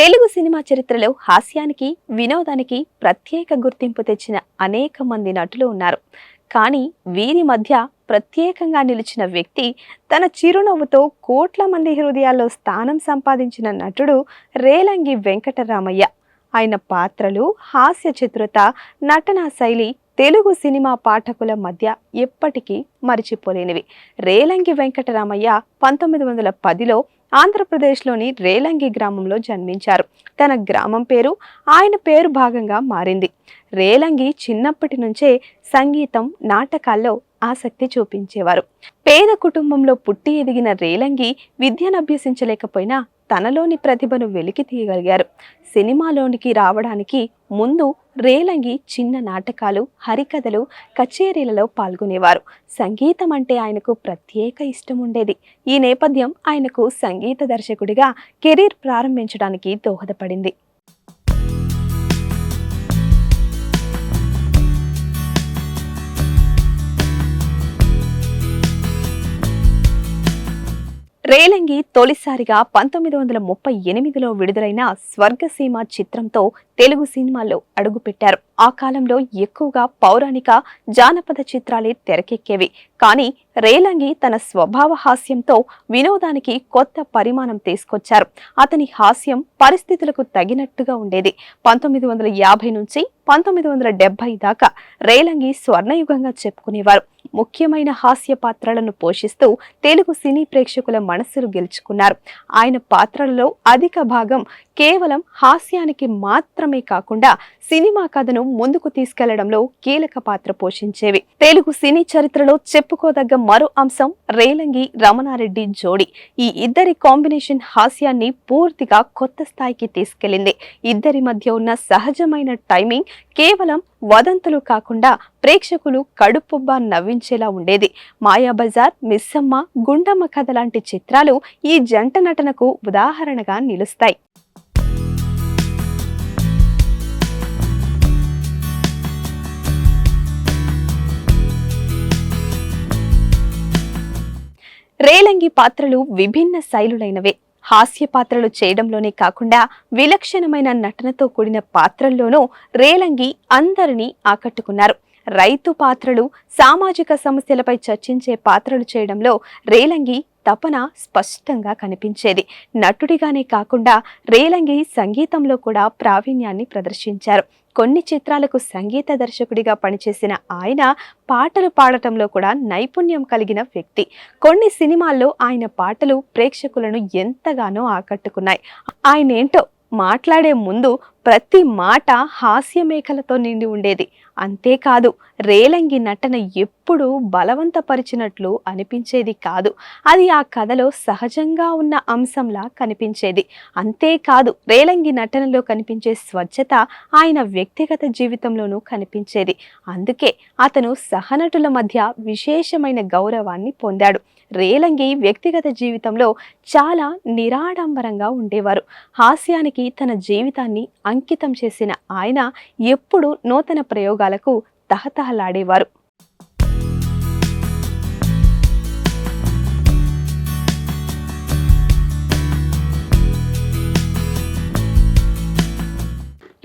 Telugu cinema చరిత్రలో హాస్యానికి వినోదానికి ప్రత్యేక గుర్తింపు తెచ్చిన అనేక మంది నటులు ఉన్నారు. కానీ వీరి మధ్య ప్రత్యేకంగా నిలిచిన వ్యక్తి తన చిరునవ్వుతో కోట్ల మంది హృదయాల్లో స్థానం సంపాదించిన నటుడు రేలంగి వెంకటరామయ్య. ఆయన పాత్రలు హాస్య చతురత నటనా శైలి తెలుగు సినిమా పాఠకుల మధ్య ఎప్పటికీ మరిచిపోలేనివి. రేలంగి వెంకటరామయ్య పంతొమ్మిది వందల పదిలో ఆంధ్రప్రదేశ్లోని రేలంగి గ్రామంలో జన్మించారు. తన గ్రామం పేరు ఆయన పేరు భాగంగా మారింది. రేలంగి చిన్నప్పటి నుంచే సంగీతం నాటకాల్లో ఆసక్తి చూపించేవారు. పేద కుటుంబంలో పుట్టి ఎదిగిన రేలంగి విద్యను అభ్యసించలేకపోయినా తనలోని ప్రతిభను వెలికి తీయగలిగారు. సినిమాలోనికి రావడానికి ముందు రేలంగి చిన్న నాటకాలు హరికథలు కచేరీలలో పాల్గొనేవారు. సంగీతం అంటే ఆయనకు ప్రత్యేక ఇష్టం ఉండేది ఈ నేపథ్యం ఆయనకు సంగీత దర్శకుడిగా కెరీర్ ప్రారంభించడానికి దోహదపడింది. రేలంగి తొలిసారిగా పంతొమ్మిది వందల ముప్పై ఎనిమిదిలో విడుదలైన స్వర్గసీమ చిత్రంతో తెలుగు సినిమాల్లో అడుగుపెట్టారు. ఆ కాలంలో ఎక్కువగా పౌరాణిక జానపద చిత్రాలే తెరకెక్కేవి. కానీ రేలంగి తన స్వభావ హాస్యంతో వినోదానికి కొత్త పరిమాణం తీసుకొచ్చారు. అతని హాస్యం పరిస్థితులకు తగినట్టుగా ఉండేది. పంతొమ్మిది వందల యాభై నుంచి పంతొమ్మిది వందల డెబ్బై దాకా రేలంగి స్వర్ణయుగంగా చెప్పుకునేవారు. ముఖ్యమైన హాస్య పాత్రలను పోషిస్తూ తెలుగు సినీ ప్రేక్షకుల మనస్సులు గెలుచుకున్నారు. ఆయన పాత్రలలో అధిక భాగం కేవలం హాస్యానికి మాత్రమే కాకుండా సినిమా కథను ముందుకు తీసుకెళ్ళడంలో కీలక పాత్ర పోషించేవి. తెలుగు సినీ చరిత్రలో చెప్పుకోదగ్గ మరో అంశం రేలంగి రమణారెడ్డి జోడి. ఈ ఇద్దరి కాంబినేషన్ హాస్యాన్ని పూర్తిగా కొత్త స్థాయికి తీసుకెళ్ళింది ఇద్దరి మధ్య ఉన్న సహజమైన టైమింగ్ కేవలం వదంతులు కాకుండా ప్రేక్షకులు కడుపుబ్బా నవ్వించేలా ఉండేది. మాయాబజార్ మిస్సమ్మ గుండమ్మ కథ లాంటి చిత్రాలు ఈ జంట నటనకు ఉదాహరణగా నిలుస్తాయి. రేలంగి పాత్రలు విభిన్న శైలులైనవే. హాస్య పాత్రలు చేయడంలోనే కాకుండా విలక్షణమైన నటనతో కూడిన పాత్రల్లోనూ రేలంగి అందరినీ ఆకట్టుకున్నారు. రైతు పాత్రలు సామాజిక సమస్యలపై చర్చించే పాత్రలు చేయడంలో రేలంగి తపన స్పష్టంగా కనిపించేది. నటుడిగానే కాకుండా రేలంగి సంగీతంలో కూడా ప్రావీణ్యాన్ని ప్రదర్శించారు. కొన్ని చిత్రాలకు సంగీత దర్శకుడిగా పనిచేసిన ఆయన పాటలు పాడటంలో కూడా నైపుణ్యం కలిగిన వ్యక్తి. కొన్ని సినిమాల్లో ఆయన పాటలు ప్రేక్షకులను ఎంతగానో ఆకట్టుకున్నాయి. ఆయనేంటో మాట్లాడే ముందు ప్రతి మాట హాస్యమేఖలతో నిండి ఉండేది. అంతేకాదు రేలంగి నటన ఎప్పుడూ బలవంతపరిచినట్లు అనిపించేది కాదు. అది ఆ కథలో సహజంగా ఉన్న అంశంలా కనిపించేది. అంతేకాదు రేలంగి నటనలో కనిపించే స్వచ్ఛత ఆయన వ్యక్తిగత జీవితంలోనూ కనిపించేది. అందుకే అతను సహనటుల మధ్య విశేషమైన గౌరవాన్ని పొందాడు. రేలంగి వ్యక్తిగత జీవితంలో చాలా నిరాడంబరంగా ఉండేవారు. హాస్యానికి తన జీవితాన్ని అంకితం చేసిన ఆయన ఎప్పుడూ నూతన ప్రయోగాలకు తహతహలాడేవారు.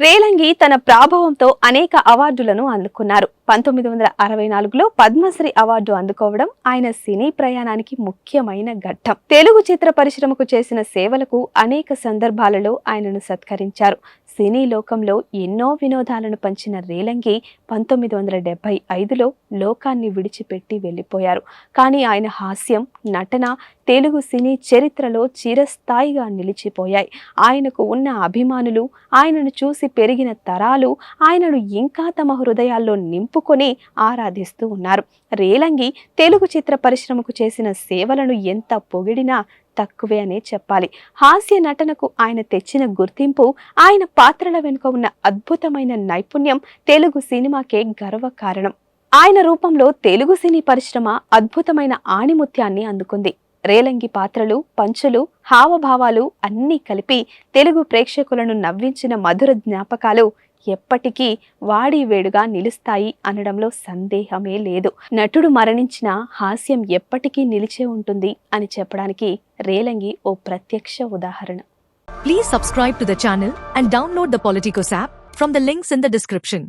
రేలంగి తన ప్రాభవంతో అనేక అవార్డులను అందుకున్నారు. పంతొమ్మిది వందల అరవై నాలుగులో పద్మశ్రీ అవార్డు అందుకోవడం ఆయన సినీ ప్రయాణానికి ముఖ్యమైన ఘట్టం. తెలుగు చిత్ర పరిశ్రమకు చేసిన సేవలకు అనేక సందర్భాలలో ఆయనను సత్కరించారు. సినీ లోకంలో ఎన్నో వినోదాలను పంచిన రేలంగి పంతొమ్మిది వందల డెబ్బై ఐదులో లోకాన్ని విడిచిపెట్టి వెళ్ళిపోయారు. కానీ ఆయన హాస్యం నటన తెలుగు సినీ చరిత్రలో చిరస్థాయిగా నిలిచిపోయాయి. ఆయనకు ఉన్న అభిమానులు ఆయనను చూసి పెరిగిన తరాలు ఆయనను ఇంకా తమ హృదయాల్లో నింపుకొని ఆరాధిస్తూ ఉన్నారు. రేలంగి తెలుగు చిత్ర పరిశ్రమకు చేసిన సేవలను ఎంత పొగిడినా తక్కువే అనే చెప్పాలి. హాస్య నటనకు ఆయన తెచ్చిన గుర్తింపు ఆయన పాత్రల వెనుక ఉన్న అద్భుతమైన నైపుణ్యం తెలుగు సినిమాకే గర్వ కారణం. ఆయన రూపంలో తెలుగు సినీ పరిశ్రమ అద్భుతమైన ఆణిముత్యాన్ని అందుకుంది. రేలంగి పాత్రలు పంచులు హావభావాలు అన్నీ కలిపి తెలుగు ప్రేక్షకులను నవ్వించిన మధుర జ్ఞాపకాలు ఎప్పటికీ వాడివేడుగా నిలుస్తాయి అనడంలో సందేహమే లేదు. నటుడు మరణించిన హాస్యం ఎప్పటికీ నిలిచే ఉంటుంది అని చెప్పడానికి రేలంగి ఓ ప్రత్యక్ష ఉదాహరణ. Please subscribe to the channel and download the app from the links in the description